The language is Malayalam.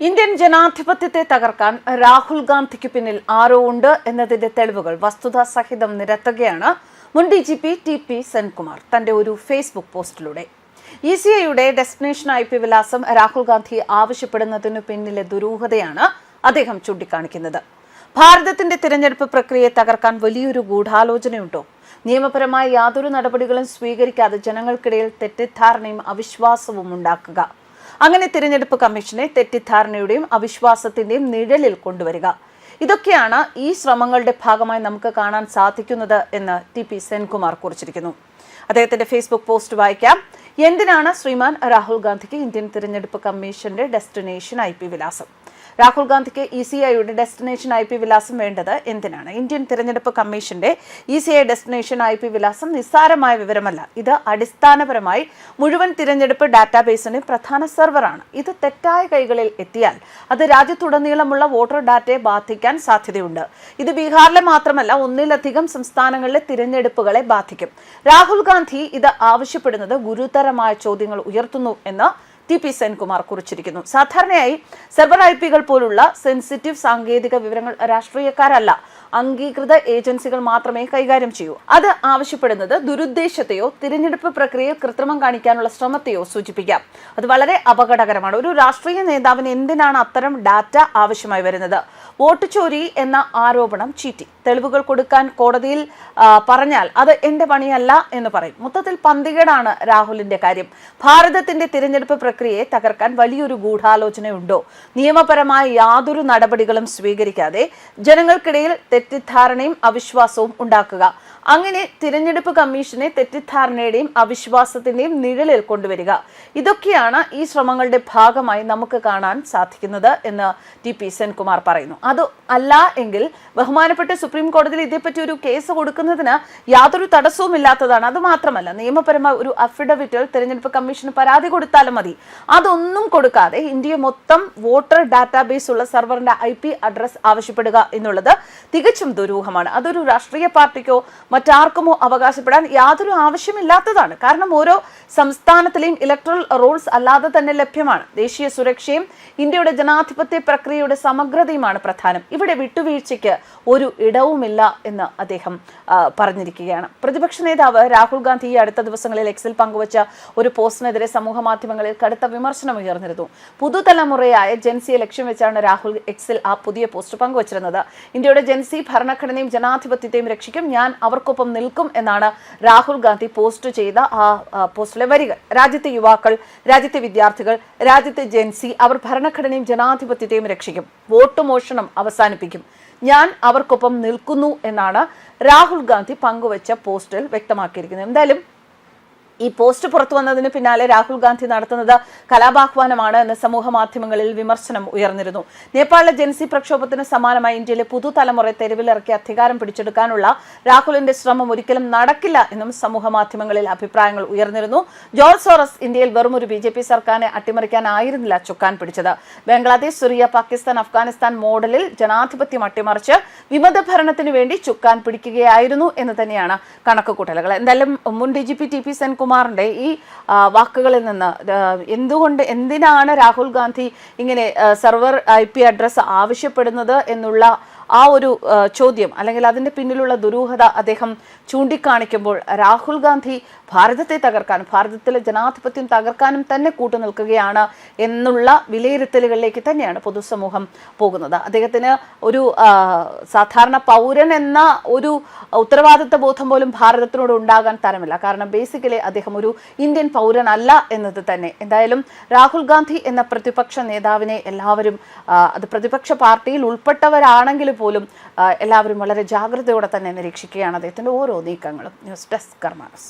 ഇന്ത്യൻ ജനാധിപത്യത്തെ തകർക്കാൻ രാഹുൽ ഗാന്ധിക്ക് പിന്നിൽ ആരോ ഉണ്ട് എന്നതിന്റെ തെളിവുകൾ വസ്തുതാ സഹിതം നിരത്തുകയാണ്. മുൻ D G P T P Senkumar തന്റെ ഒരു ഫേസ്ബുക്ക് പോസ്റ്റിലൂടെ. ഇ സി ഐയുടെ ഡെസ്റ്റിനേഷൻ ഐ പി വിലാസം രാഹുൽ ഗാന്ധി ആവശ്യപ്പെടുന്നതിനു പിന്നിലെ ദുരൂഹതയാണ് അദ്ദേഹം ചൂണ്ടിക്കാണിക്കുന്നത്. ഭാരതത്തിന്റെ തിരഞ്ഞെടുപ്പ് പ്രക്രിയയെ തകർക്കാൻ വലിയൊരു ഗൂഢാലോചനയുണ്ടോ? നിയമപരമായ യാതൊരു നടപടികളും സ്വീകരിക്കാതെ ജനങ്ങൾക്കിടയിൽ തെറ്റിദ്ധാരണയും അവിശ്വാസവും ഉണ്ടാക്കുക. അങ്ങനെ തിരഞ്ഞെടുപ്പ് കമ്മീഷനെ തെറ്റിദ്ധാരണയുടെയും അവിശ്വാസത്തിന്റെയും നിഴലിൽ കൊണ്ടുവരിക. ഇതൊക്കെയാണ് ഈ ശ്രമങ്ങളുടെ ഭാഗമായി നമുക്ക് കാണാൻ സാധിക്കുന്നത് എന്ന് ടി പി സെൻകുമാർ കുറിച്ചിരിക്കുന്നു. അദ്ദേഹത്തിന്റെ ഫേസ്ബുക്ക് പോസ്റ്റ് വായിക്കാം. എന്തിനാണ് ശ്രീമാൻ രാഹുൽ ഗാന്ധിക്ക് ഇന്ത്യൻ തിരഞ്ഞെടുപ്പ് കമ്മീഷന്റെ ഡെസ്റ്റിനേഷൻ ഐ വിലാസം? രാഹുൽ ഗാന്ധിക്ക് ഇ സി ഐയുടെ ഡെസ്റ്റിനേഷൻ ഐ പി വിലാസം വേണ്ടത് എന്തിനാണ്? ഇന്ത്യൻ തിരഞ്ഞെടുപ്പ് കമ്മീഷന്റെ E C I destination I P വിലാസം നിസ്സാരമായ വിവരമല്ല. ഇത് അടിസ്ഥാനപരമായി മുഴുവൻ തിരഞ്ഞെടുപ്പ് ഡാറ്റാബേസിന് പ്രധാന സെർവറാണ്. ഇത് തെറ്റായ കൈകളിൽ എത്തിയാൽ അത് രാജ്യത്തുടനീളമുള്ള വോട്ടർ ഡാറ്റയെ ബാധിക്കാൻ സാധ്യതയുണ്ട്. ഇത് ബീഹാറിലെ മാത്രമല്ല ഒന്നിലധികം സംസ്ഥാനങ്ങളിലെ തിരഞ്ഞെടുപ്പുകളെ ബാധിക്കും. രാഹുൽ ഗാന്ധി ഇത് ആവശ്യപ്പെടുന്നത് ഗുരുതരമായ ചോദ്യങ്ങൾ ഉയർത്തുന്നു എന്ന് ടി പി സെൻകുമാർ കുറിച്ചിരിക്കുന്നു. സാധാരണയായി സെർവർ ഐ പികൾ പോലുള്ള സെൻസിറ്റീവ് സാങ്കേതിക വിവരങ്ങൾ രാഷ്ട്രീയക്കാരല്ല. അംഗീകൃത ഏജൻസികൾ മാത്രമേ കൈകാര്യം ചെയ്യൂ. അത് ആവശ്യപ്പെടുന്നത് ദുരുദ്ദേശത്തെയോ തിരഞ്ഞെടുപ്പ് പ്രക്രിയയിൽ കൃത്രിമം കാണിക്കാനുള്ള ശ്രമത്തെയോ സൂചിപ്പിക്കാം. അത് വളരെ അപകടകരമാണ്. ഒരു രാഷ്ട്രീയ നേതാവിന് എന്തിനാണ് അത്തരം ഡാറ്റ ആവശ്യമായി വരുന്നത്? വോട്ട് ചോരി എന്ന ആരോപണം ചീറ്റി. തെളിവുകൾ കൊടുക്കാൻ കോടതിയിൽ പറഞ്ഞാൽ അത് എന്റെ പണിയല്ല എന്ന് പറയും. മൊത്തത്തിൽ പന്തികേടാണ് രാഹുലിന്റെ കാര്യം. ഭാരതത്തിന്റെ തിരഞ്ഞെടുപ്പ് പ്രക്രിയയെ തകർക്കാൻ വലിയൊരു ഗൂഢാലോചനയുണ്ടോ? നിയമപരമായ യാതൊരു നടപടികളും സ്വീകരിക്കാതെ ജനങ്ങൾക്കിടയിൽ തെറ്റിദ്ധാരണയും അവിശ്വാസവും ഉണ്ടാക്കുക. അങ്ങനെ തിരഞ്ഞെടുപ്പ് കമ്മീഷനെ തെറ്റിദ്ധാരണയുടെയും അവിശ്വാസത്തിന്റെയും നിഴലിൽ കൊണ്ടുവരിക. ഇതൊക്കെയാണ് ഈ ശ്രമങ്ങളുടെ ഭാഗമായി നമുക്ക് കാണാൻ സാധിക്കുന്നത് എന്ന് ടി പി സെൻകുമാർ പറയുന്നു. അത് അല്ല എങ്കിൽ ബഹുമാനപ്പെട്ട സുപ്രീം കോടതിയിൽ ഇതേപ്പറ്റി ഒരു കേസ് കൊടുക്കുന്നതിന് യാതൊരു തടസ്സവും ഇല്ലാത്തതാണ് അത് മാത്രമല്ല നിയമപരമായ ഒരു അഫിഡവിറ്റിൽ തിരഞ്ഞെടുപ്പ് കമ്മീഷന് പരാതി കൊടുത്താലും മതി. അതൊന്നും കൊടുക്കാതെ ഇന്ത്യ മൊത്തം വോട്ടർ ഡാറ്റാബേസ് ഉള്ള സെർവറിന്റെ ഐ പി അഡ്രസ് ആവശ്യപ്പെടുക എന്നുള്ളത് തികച്ചും ദുരൂഹമാണ്. അതൊരു രാഷ്ട്രീയ പാർട്ടിക്കോ മറ്റാർക്കുമോ അവകാശപ്പെടാൻ യാതൊരു ആവശ്യമില്ലാത്തതാണ്. കാരണം ഓരോ സംസ്ഥാനത്തിലെയും ഇലക്ട്രൽ റൂൾസ് അല്ലാതെ തന്നെ ലഭ്യമാണ്. ദേശീയ സുരക്ഷയും ഇന്ത്യയുടെ ജനാധിപത്യ പ്രക്രിയയുടെ സമഗ്രതയുമാണ് പ്രധാനം. ഇവിടെ വിട്ടുവീഴ്ചയ്ക്ക് ഒരു ഇടവുമില്ല എന്ന് അദ്ദേഹം പറഞ്ഞിരിക്കുകയാണ്. പ്രതിപക്ഷ നേതാവ് രാഹുൽ ഗാന്ധി ഈ അടുത്ത ദിവസങ്ങളിൽ എക്സിൽ പങ്കുവച്ച ഒരു പോസ്റ്റിനെതിരെ സമൂഹ മാധ്യമങ്ങളിൽ കടുത്ത വിമർശനം ഉയർന്നിരുന്നു. പുതുതലമുറയായ ജെൻസിയെ ലക്ഷ്യം വെച്ചാണ് രാഹുൽ എക്സിൽ ആ പുതിയ പോസ്റ്റ് പങ്കുവച്ചിരുന്നത്. ഇന്ത്യയുടെ ജെൻസി ഭരണഘടനയും ജനാധിപത്യത്തെയും രക്ഷിക്കും. ഞാൻ അവർക്കൊപ്പം നിൽക്കും എന്നാണ് രാഹുൽ ഗാന്ധി പോസ്റ്റ് ചെയ്ത ആ പോസ്റ്റിലെ വരികൾ. രാജ്യത്തെ യുവാക്കൾ രാജ്യത്തെ വിദ്യാർത്ഥികൾ രാജ്യത്തെ ജെൻസി അവർ ഭരണഘടനയും ജനാധിപത്യത്തെയും രക്ഷിക്കും. വോട്ട് മോഷണം അവസാനിപ്പിക്കും. ഞാൻ അവർക്കൊപ്പം നിൽക്കുന്നു എന്നാണ് രാഹുൽ ഗാന്ധി പങ്കുവച്ച പോസ്റ്റിൽ വ്യക്തമാക്കിയിരിക്കുന്നത്. എന്തായാലും ഈ പോസ്റ്റ് പുറത്തു വന്നതിന് പിന്നാലെ രാഹുൽ ഗാന്ധി നടത്തുന്നത് കലാപാഹ്വാനമാണ് എന്ന് സമൂഹ മാധ്യമങ്ങളിൽ വിമർശനം ഉയർന്നിരുന്നു. നേപ്പാളിലെ ജൻസി പ്രക്ഷോഭത്തിന് സമാനമായി ഇന്ത്യയിലെ പുതുതലമുറ തെരുവിലിറക്കി അധികാരം പിടിച്ചെടുക്കാനുള്ള രാഹുലിന്റെ ശ്രമം ഒരിക്കലും നടക്കില്ല എന്നും സമൂഹ മാധ്യമങ്ങളിൽ അഭിപ്രായങ്ങൾ ഉയർന്നിരുന്നു. ജോർജ് സോറസ് ഇന്ത്യയിൽ വെറും ഒരു ബി ജെ പി സർക്കാരിനെ അട്ടിമറിക്കാനായിരുന്നില്ല ചുക്കാൻ പിടിച്ചത്. ബംഗ്ലാദേശ് സിറിയ പാകിസ്ഥാൻ അഫ്ഗാനിസ്ഥാൻ മോഡലിൽ ജനാധിപത്യം അട്ടിമറിച്ച് വിമത ഭരണത്തിന് വേണ്ടി ചുക്കാൻ പിടിക്കുകയായിരുന്നു എന്ന് തന്നെയാണ് കണക്കുകൂട്ടലുകൾ. എന്തായാലും മുൻ D G P T P Senkumar കുമാറിന്റെ ഈ വാക്കുകളിൽ നിന്ന് എന്തുകൊണ്ട് എന്തിനാണ് രാഹുൽ ഗാന്ധി ഇങ്ങനെ സെർവർ ഐ പി അഡ്രസ് ആവശ്യപ്പെടുന്നത് എന്നുള്ള ആ ഒരു ചോദ്യം അല്ലെങ്കിൽ അതിന്റെ പിന്നിലുള്ള ദുരൂഹത അദ്ദേഹം ചൂണ്ടിക്കാണിക്കുമ്പോൾ രാഹുൽ ഗാന്ധി ഭാരതത്തെ തകർക്കാനും ഭാരതത്തിലെ ജനാധിപത്യം തകർക്കാനും തന്നെ കൂട്ടുനിൽക്കുകയാണ് എന്നുള്ള വിലയിരുത്തലുകളിലേക്ക് തന്നെയാണ് പൊതുസമൂഹം പോകുന്നത്. അദ്ദേഹത്തിന് ഒരു സാധാരണ പൗരൻ എന്ന ഒരു ഉത്തരവാദിത്ത ബോധം പോലും ഭാരതത്തിനോട് ഉണ്ടാകാൻ തരമില്ല. കാരണം ബേസിക്കലി അദ്ദേഹം ഒരു ഇന്ത്യൻ പൗരനല്ല എന്നത് തന്നെ. എന്തായാലും രാഹുൽ ഗാന്ധി എന്ന പ്രതിപക്ഷ നേതാവിനെ എല്ലാവരും അത് പ്രതിപക്ഷ പാർട്ടിയിൽ ഉൾപ്പെട്ടവരാണെങ്കിൽ പോലും എല്ലാവരും വളരെ ജാഗ്രതയോടെ തന്നെ നിരീക്ഷിക്കുകയാണ് അദ്ദേഹത്തിന്റെ ഓരോ നീക്കങ്ങളും. News desk കർമാനസ്.